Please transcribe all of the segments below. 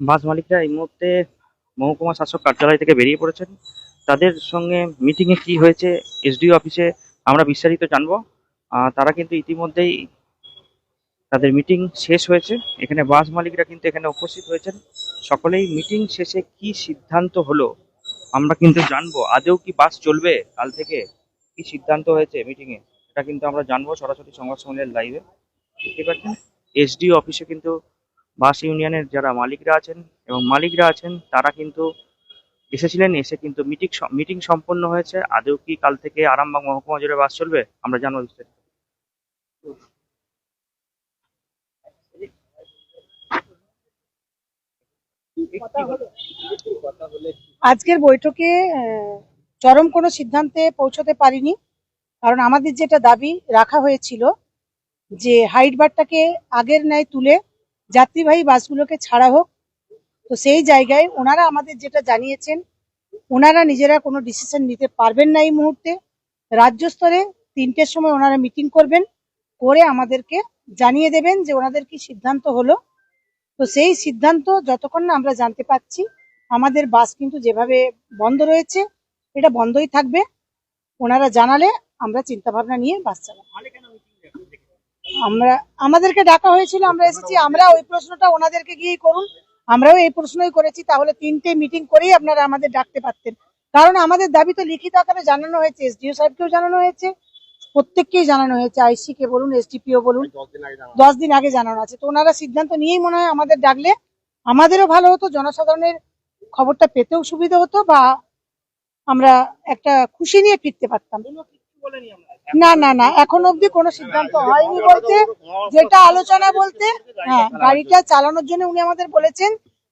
বাস মালিকরা এই মুহূর্তে মহকুমা শাসক কার্যালয় থেকে বেরিয়ে পড়েছেন। তাদের সঙ্গে মিটিং এ কি হয়েছে এসডিও অফিসে আমরা বিস্তারিত জানব। তারা কিন্তু ইতিমধ্যেই তাদের মিটিং শেষ হয়েছে। এখানে বাস মালিকরা কিন্তু এখানে উপস্থিত হয়েছেন। সকলেই মিটিং শেষে কি সিদ্ধান্ত হলো, আমরা কিন্তু জানব। আদৌ কি বাস চলবে কাল থেকে? কি সিদ্ধান্ত হয়েছে মিটিং এ? এটা কিন্তু আমরা জানব সরাসরি সংবাদ সম্মেলনের লাইভে দেখতে পাচ্ছেন এসডিও অফিসে কিন্তু বাস ইউনিয়নের যারা মালিকরা আছেন এবং মালিকরা আছেন, তারা কিন্তু এসেছিলেন, এসে কিন্তু মিটিং মিটিং সম্পন্ন হয়েছে। আদৌ কি কাল থেকে আরামবাগ মহকুমা জুড়ে বাস চলবে? আমরা জানব বিস্তারিত। আজকের বৈঠকে চরম কোনো সিদ্ধান্তে পৌঁছতে পারিনি। কারণ আমাদের যেটা দাবি রাখা হয়েছিল যে হাইট বারটাকে আগের ন্যায় তুলে যাত্রীবাহী বাসগুলোকে ছাড়া হোক, তো সেই জায়গায় ওনারা আমাদের যেটা জানিয়েছেন, ওনারা নিজেরা কোনো ডিসিশন নিতে পারবেন না এই মুহূর্তে। রাজ্য স্তরে তিনটের সময় ওনারা মিটিং করবেন, করে আমাদেরকে জানিয়ে দেবেন যে ওনাদের কি সিদ্ধান্ত হলো। তো সেই সিদ্ধান্ত যতক্ষণ না আমরা জানতে পাচ্ছি আমাদের বাস কিন্তু যেভাবে বন্ধ রয়েছে, এটা বন্ধই থাকবে। ওনারা জানালে আমরা চিন্তা ভাবনা নিয়ে বাস চালাবো। আমরা, আমাদেরকে ডাকা হয়েছিল, আমরা এসেছি, আমরা ওই প্রশ্নটা ওনাদেরকে গিয়েই করুন। আমরাও এই প্রশ্নই করেছি, তাহলে তিনটে মিটিং করেই আপনারা আমাদের ডাকতে পারতেন। কারণ আমাদের দাবি তো লিখিত আকারে জানানো হয়েছে, এসডিও সাহেবকেও জানানো হয়েছে, প্রত্যেককেই জানানো হয়েছে আইসি কে বলুন, এসডিপিও বলুন, দশ দিন আগে জানানো আছে। তো ওনারা সিদ্ধান্ত নিয়েই মনে হয় আমাদের ডাকলে, আমাদেরও ভালো হতো, জনসাধারণের খবরটা পেতেও সুবিধা হতো বা আমরা একটা খুশি নিয়ে ফিরতে পারতাম। না না না এখন অবধি কোনো সিদ্ধান্ত হয়নি বলতে। যেটা আলোচনা বলতে হ্যাঁ গাড়িটা চালানোর জন্য উনি আমাদের বলেছেন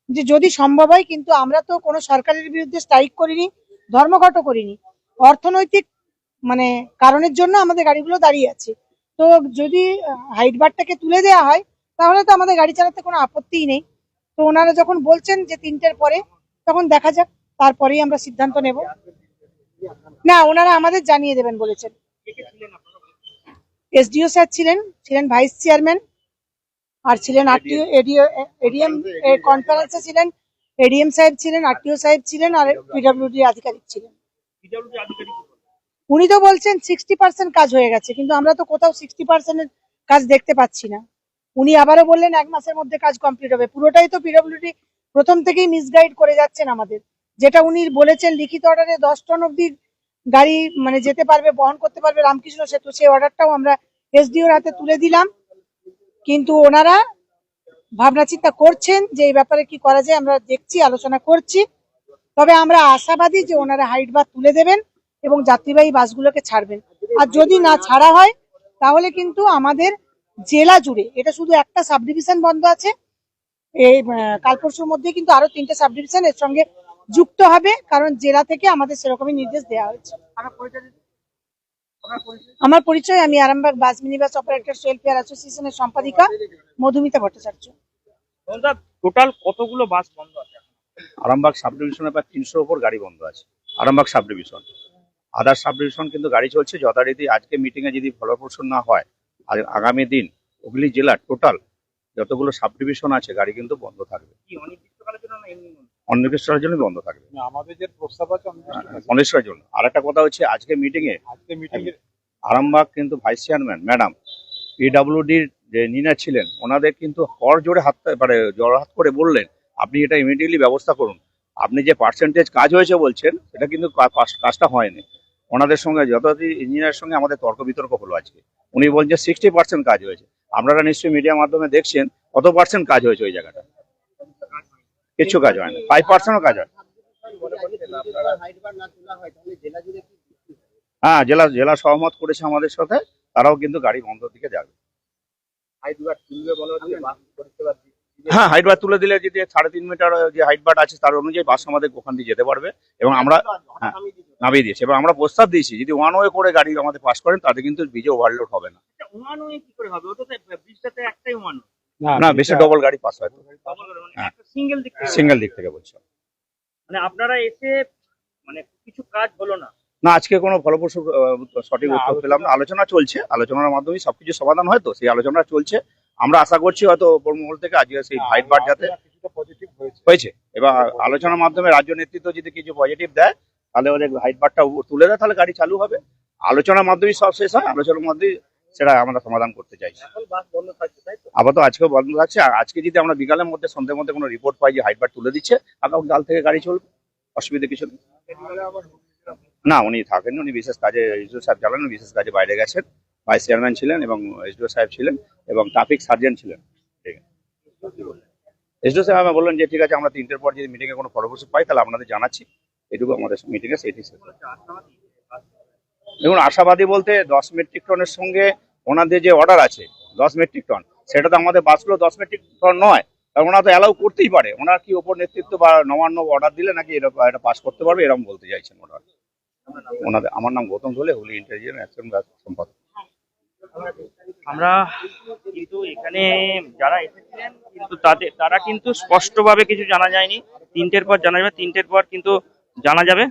যে যদি সম্ভব হয় কিন্তু আমরা তো কোনো সরকারের বিরুদ্ধে স্ট্রাইক করিনি ধর্মঘটও করিনি। অর্থনৈতিক মানে কারণের জন্য আমাদের গাড়িগুলো দাঁড়িয়ে আছে। তো যদি হাইট বারটাকে তুলে দেওয়া হয় তাহলে তো আমাদের গাড়ি চালাতে কোনো আপত্তিই নেই। তো ওনারা যখন বলছেন যে তিনটের পরে তখন দেখা যাক তারপরেই আমরা সিদ্ধান্ত নেব। না, ওনারা আমাদের জানিয়ে দেবেন বলেছেন। এসডিও স্যার ছিলেন ছিলেন ভাইস চেয়ারম্যান, আর ছিলেন আরটিও এডিএম কনফারেন্সে ছিলেন, এডিএম সাহেব ছিলেন, আরটিও সাহেব ছিলেন, আর পিডব্লিউডি আধিকারিক ছিলেন। উনি তো বলছেন সিক্সটি পার্সেন্ট কাজ হয়ে গেছে, কিন্তু আমরা তো কোথাও সিক্সটি পার্সেন্টের কাজ দেখতে পাচ্ছি না। উনি আবারও বললেন, এক মাসের মধ্যে কাজ কমপ্লিট হবে। পুরোটাই তো পিডব্লিউডি প্রথম থেকেই মিসগাইড করে যাচ্ছেন আমাদের। যেটা উনি বলেছেন, লিখিত অর্ডারে দশ টন অব্দি গাড়ি মানে যেতে পারবে, বহন করতে পারবে, রামকৃষ্ণ সেতু, সেই অর্ডারটাও আমরা এসডিওর হাতে তুলে দিলাম। কিন্তু ওনারা ভাবনা চিন্তা করছেন যে এই ব্যাপারে কি করা যায়, আমরা দেখছি, আলোচনা করছি। তবে আমরা আশাবাদী যে ওনারা হাইট বার তুলে দেবেন এবং যাত্রীবাহী বাসগুলোকে ছাড়বেন। আর যদি না ছাড়া হয়, তাহলে কিন্তু আমাদের জেলা জুড়ে, এটা শুধু একটা সাব ডিভিশন বন্ধ আছে, এই কাল পরশুর মধ্যে কিন্তু আরও তিনটে সাব ডিভিশন এর সঙ্গে যুক্ত হবে কারণ জেলা থেকে আমাদের সেরকমই নির্দেশ দেওয়া হয়েছে। আমার পরিচয় আমি Arambagh bus minibus operator welfare অ্যাসোসিয়েশনের সম্পাদিকা মধুমিতা ভট্টাচার্য। টোটাল কতগুলো বাস বন্ধ আছে? আরামবাগ সাব ডিভিশনে প্রায় তিনশোর ওপর গাড়ি বন্ধ আছে। Arambagh sub division other sub division কিন্তু গাড়ি চলছে যথারীতি আজকে মিটিংয়ে যদি ফলপ্রসূ না হয় আর আগামী দিন হুগলি জেলার টোটাল যতগুলো সাব ডিভিশন আছে গাড়ি কিন্তু বন্ধ থাকবে। অনির্দিষ্টকালের জন্য বন্ধ? থাকবে। না, আমাদের যে প্রস্তাব আছে আমাদের ঠিক আছে। অনির্দিষ্টের জন্য। আর একটা কথা হচ্ছে আজকে মিটিং এর আরামবাগ কিন্তু ভাইস চেয়ারম্যান ম্যাডাম পিডাব্লিউডির যে নিনা ছিলেন ওনাদের কিন্তু হর জোরে হাত মানে জোর হাত করে বললেন আপনি এটা ইমিডিয়েটলি ব্যবস্থা করুন। আপনি যে পার্সেন্টেজ কাজ হয়েছে বলছেন সেটা কিন্তু কাজটা হয়নি। ওনাদের সঙ্গে যথাযথ ইঞ্জিনিয়ারের সঙ্গে আমাদের তর্ক বিতর্ক হলো আজকে। উনি বলছেন সিক্সটি পার্সেন্ট কাজ হয়েছে। আপনারা নিশ্চয়ই মিডিয়ার মাধ্যমে দেখছেন, কত পার্সেন্ট কাজ হয়েছে ওই জায়গাটা? কিছু কাজ হয় না ফাইভ পার্সেন্টও কাজ হয়। হ্যাঁ জেলা জেলা সহমত করেছে আমাদের সাথে, তারাও কিন্তু গাড়ি বন্ধ দিকে যাবে। হ্যাঁ হাইট বার তুলে দিলে যদি সাড়ে তিন মিটার যে হাইট বার আছে তার অনুযায়ী বাস আমাদের ওখান দিয়ে যেতে পারবে। এবং আমরা হ্যাঁ, নামিয়ে দিয়েছি। এবং আমরা প্রস্তাব দিয়েছি যদি ওয়ান ওয়ে করে গাড়ি আমাদের পাস করেন তাতে কিন্তু ব্রিজে ওভারলোড হবে না। ওয়ান ওয়ে কি করে হবে? ওটা ব্রিজটাতে একটাই ওয়ান না বেশি ডবল গাড়ি পাস হয় হ্যাঁ। সিঙ্গেল দিক থেকে সিঙ্গেল দিক থেকে বলছি। মানে আপনারা এসে মানে কিছু কাজ হলো না? না আজকে কোনো ফলপ্রসূ সঠিক উত্তর পেলাম না। আলোচনা চলছে আলোচনার মাধ্যমে সবকিছু সমাধান হয় তো সেই আলোচনা চলছে। আমরা আশা করছি হয়তো উপর মহল থেকে আজকে সেই হাইট বার যাতে হয়েছে। এবার আলোচনার মাধ্যমে রাজ্য নেতৃত্ব যদি কিছু পজিটিভ দেয় তাহলে ওদের হাইট বারটা তুলে দেয় তাহলে গাড়ি চালু হবে। আলোচনার মাধ্যমেই সব শেষ হয় আলোচনার মধ্যেই সেটা আমরা সমাধান করতে চাইছি। আপাতত আজকেও বন্ধ থাকছে আর আজকে যদি আমরা বিকালের মধ্যে সন্ধ্যের মধ্যে কোনো রিপোর্ট পাই যে হাইট বার তুলে দিচ্ছে আগামী কাল থেকে গাড়ি চলবে। অসুবিধা কিছু নেই। না উনি থাকেন উনি বিশেষ কাজে এসডিও সাহেব জানান বিশেষ কাজে বাইরে গেছেন। ভাইস চেয়ারম্যান ছিলেন এবং এসডিও সাহেব ছিলেন এবং ট্রাফিক সার্জেন্ট ছিলেন। এসডিও সাহেব আমায় বললেন যে, ঠিক আছে, আমরা তিনটের পর যদি মিটিংয়ে কোনো পরামর্শ পাই, তাহলে আপনাদের জানাচ্ছি। এটুকু আমাদের মিটিংয়ে সেটি দেখুন, আশাবাদী বলতে দশ মেট্রিক টনের সঙ্গে ওনাদের যে অর্ডার আছে, দশ মেট্রিক টন সেটা তো আমাদের বাসগুলো দশ মেট্রিক টন নয়। কারণ ওনারা তো অ্যালাউ করতেই পারে। ওনার কি ওপর নেতৃত্ব বা নবান্ন অর্ডার দিলে নাকি এরকম এটা পাস করতে পারবে? এরকম বলতে চাইছেন ওনারা ওনাদের, আমার নাম গৌতম ধলে হুলি ইন্টেলিজেন্স অ্যাকশন সম্পাদক। আমরা কিন্তু এখানে যারা এসেছিলেন, কিন্তু তাদের, তারা কিন্তু স্পষ্টভাবে কিছু জানা যায়নি। তিনটের পর জানা যাবে, তিনটের পর কিন্তু জানা যাবে।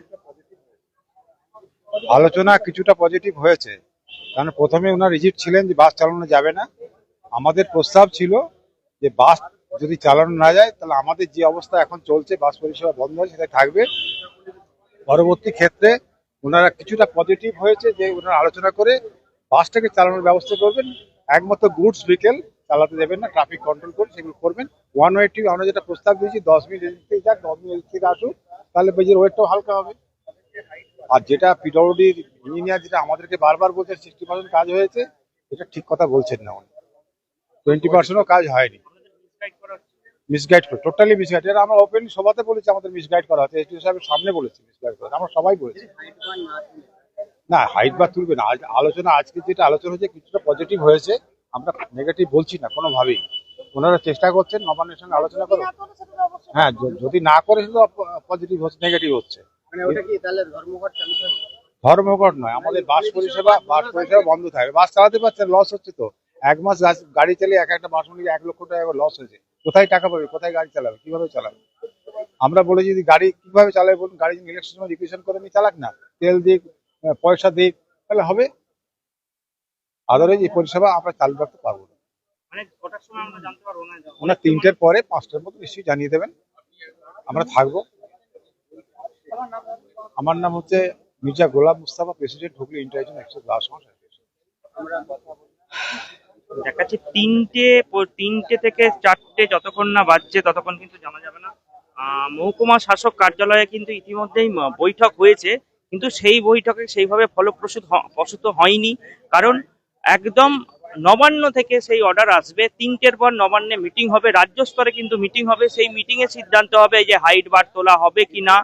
আলোচনা কিছুটা পজিটিভ হয়েছে। কারণ প্রথমে ওনার রিজিট ছিলেন যে বাস চালানো যাবে না। আমাদের প্রস্তাব ছিল যে বাস যদি চালানো না যায়, তাহলে আমাদের যে অবস্থা এখন চলছে, বাস পরিষেবা বন্ধ হয় সেটা থাকবে। পরবর্তী ক্ষেত্রে ওনারা কিছুটা পজিটিভ হয়েছে যে ওনারা আলোচনা করে বাসটাকে চালানোর ব্যবস্থা করবেন। একমাত্র গুডস ভিকেল চালাতে দেবেন না ট্রাফিক কন্ট্রোল করে সেগুলো করবেন। ওয়ান ওয়ে টিপ আমরা যেটা প্রস্তাব দিয়েছি, দশ মিনিট এদিক থেকে যাক, দশ মিনিট থেকে আসুক, তাহলে বেজের ওয়েটটাও হালকা হবে। আর যেটা পিডব্লিউডির ইঞ্জিনিয়ার যেটা আমাদেরকে বারবার বলছে সিক্সটি পার্সেন্ট কাজ হয়েছে, এটা ঠিক কথা বলছেন না উনি। টোয়েন্টি পার্সেন্টও কাজ হয়নি। মিসগাইড করে টোটালি মিসগাইড এটা আমরা ওপেন সভাতে বলেছি, আমাদের মিসগাইড করা হচ্ছে এসডিও সাহেবের সামনে বলেছি মিসগাইড করা আমরা সবাই বলেছি। না হাইট বা তুলবে না। আলোচনা আজকে যেটা আলোচনা হয়েছে কিছুটা পজিটিভ হয়েছে। আমরা নেগেটিভ বলছি না কোনোভাবেই। ওনারা চেষ্টা করছেন নবান্নের সঙ্গে আলোচনা করো হ্যাঁ যদি না করে শুধু পজিটিভ হচ্ছে নেগেটিভ হচ্ছে। ধর্মঘট নয় আমাদের বাস পরিষেবা বাস পরিষেবা বন্ধ থাকবে। বাস চালাতে পারছেন লস হচ্ছে তো। এক মাস গাড়ি চালিয়ে এক একটা বাস মিলিয়ে এক লক্ষ টাকা লস হয়েছে। কোথায় টাকা পাবে কোথায় গাড়ি চালাবে কীভাবে চালাবে? আমরা বলে যদি গাড়ি কীভাবে চালাবে বলুন গাড়ি ইলেকশন সময় রিকুয়েশন করে নিয়ে চালাক না। তেল দিক আহ, পয়সা দিক তাহলে হবে। আদারওয়াইজ এই পরিষেবা আমরা চালু রাখতে পারব না। মানে পারব না? ওনার তিনটের পরে পাঁচটার মতো নিশ্চয়ই জানিয়ে দেবেন। আমরা থাকব। আমার নাম হচ্ছে Mirza Golam Mustafa president Hooghly international express Das দেখাচ্ছে তিনটে তিনটে থেকে চারটে যতক্ষণ না বাজছে ততক্ষণ কিন্তু জানা যাবে না। মহকুমা শাসক কার্যালয়ে কিন্তু ইতিমধ্যেই বৈঠক হয়েছে। কিন্তু সেই বৈঠকে সেইভাবে ফলপ্রসূ হ- প্রসূত হয়নি। কারণ একদম নবান্ন থেকে সেই অর্ডার আসবে। তিনটের পর নবান্নে মিটিং হবে। রাজ্য স্তরে কিন্তু মিটিং হবে। সেই মিটিং এ সিদ্ধান্ত হবে যে হাইট বার তোলা হবে কি না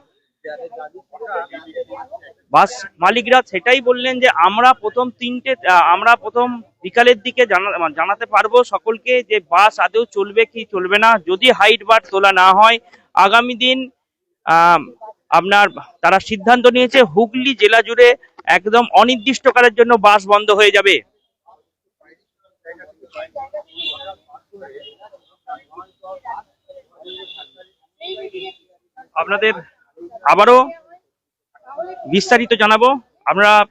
বাস মালিকরা সেটাই বললেন যে আমরা প্রথম তিনটে আমরা প্রথম বিকালের দিকে জানা- জানাতে পারব সকলকে যে বাস আদৌ চলবে কি চলবে না। যদি হাইট বার তোলা না হয়, আগামী দিন আপনার, তারা সিদ্ধান্ত নিয়েছে হুগলি জেলা জুড়ে একদম অনির্দিষ্টকালের জন্য বাস বন্ধ হয়ে যাবে। আপনাদের আবারও বিস্তারিত জানাব। আমরা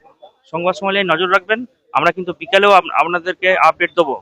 সংবাদ সম্মেলনে নজর রাখবেন। আমরা কিন্তু বিকালেও আপ- আপনাদেরকে আপডেট দেবো।